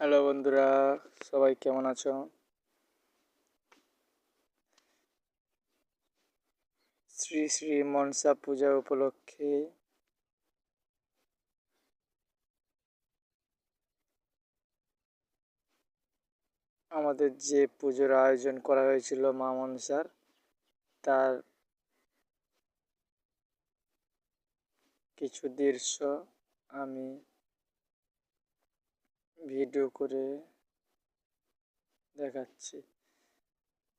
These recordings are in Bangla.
হ্যালো বন্ধুরা, সবাই কেমন আছো? শ্রী শ্রী মনসা পূজা উপলক্ষে আমাদের যে পুজোর আয়োজন করা হয়েছিল মা মনসার, তার কিছু দৃশ্য আমি ভিডিও করে দেখাচ্ছি।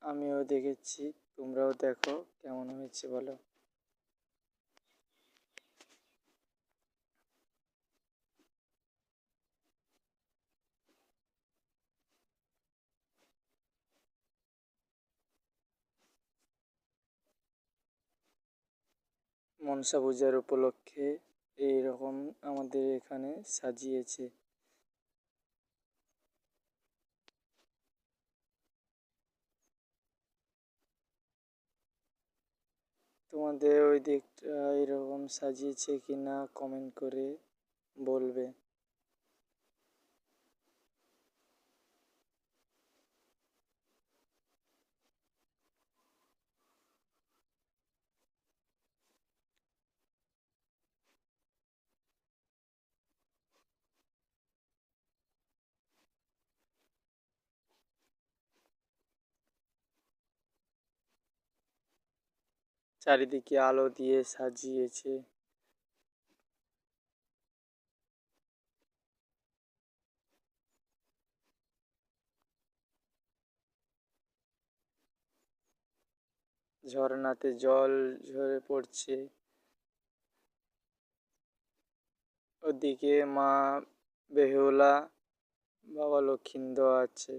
আমিও দেখেছি, তোমরাও দেখো কেমন হয়েছে বলো। মনসা পূজার উপলক্ষে এইরকম আমাদের এখানে সাজিয়েছে। তোমাদের ওই দিকটা এরকম সাজিয়েছে কি না কমেন্ট করে বলবে। চারিদিকে আলো দিয়ে সাজিয়েছে। ঝর্ণাতে জল ঝরে পড়ছে। ওদিকে মা বেহুলা বাবা লক্ষিন্দ আছে।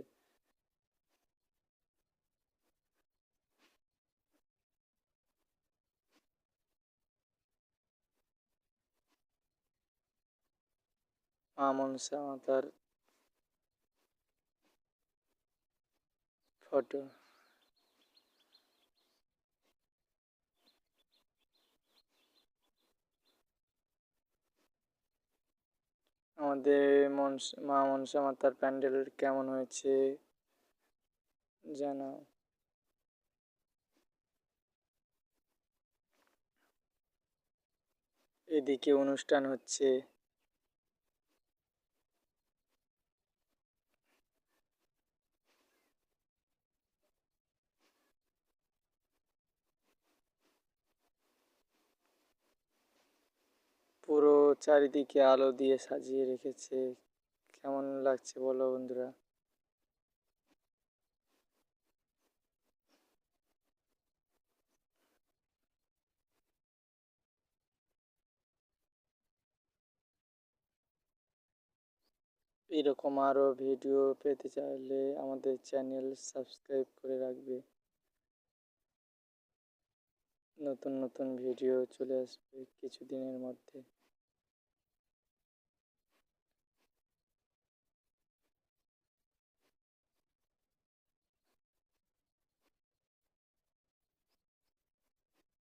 মা মনসা মাতার ফটো। আমাদের মা মনসা মাতার প্যান্ডেল কেমন হয়েছে জানাও। এদিকে অনুষ্ঠান হচ্ছে। চারিদিকে আলো দিয়ে সাজিয়ে রেখেছে। কেমন লাগছে বলো বন্ধুরা? এরকম আরও ভিডিও পেতে চাইলে আমাদের চ্যানেল সাবস্ক্রাইব করে রাখবে। নতুন নতুন ভিডিও চলে আসবে কিছুদিনের মধ্যে।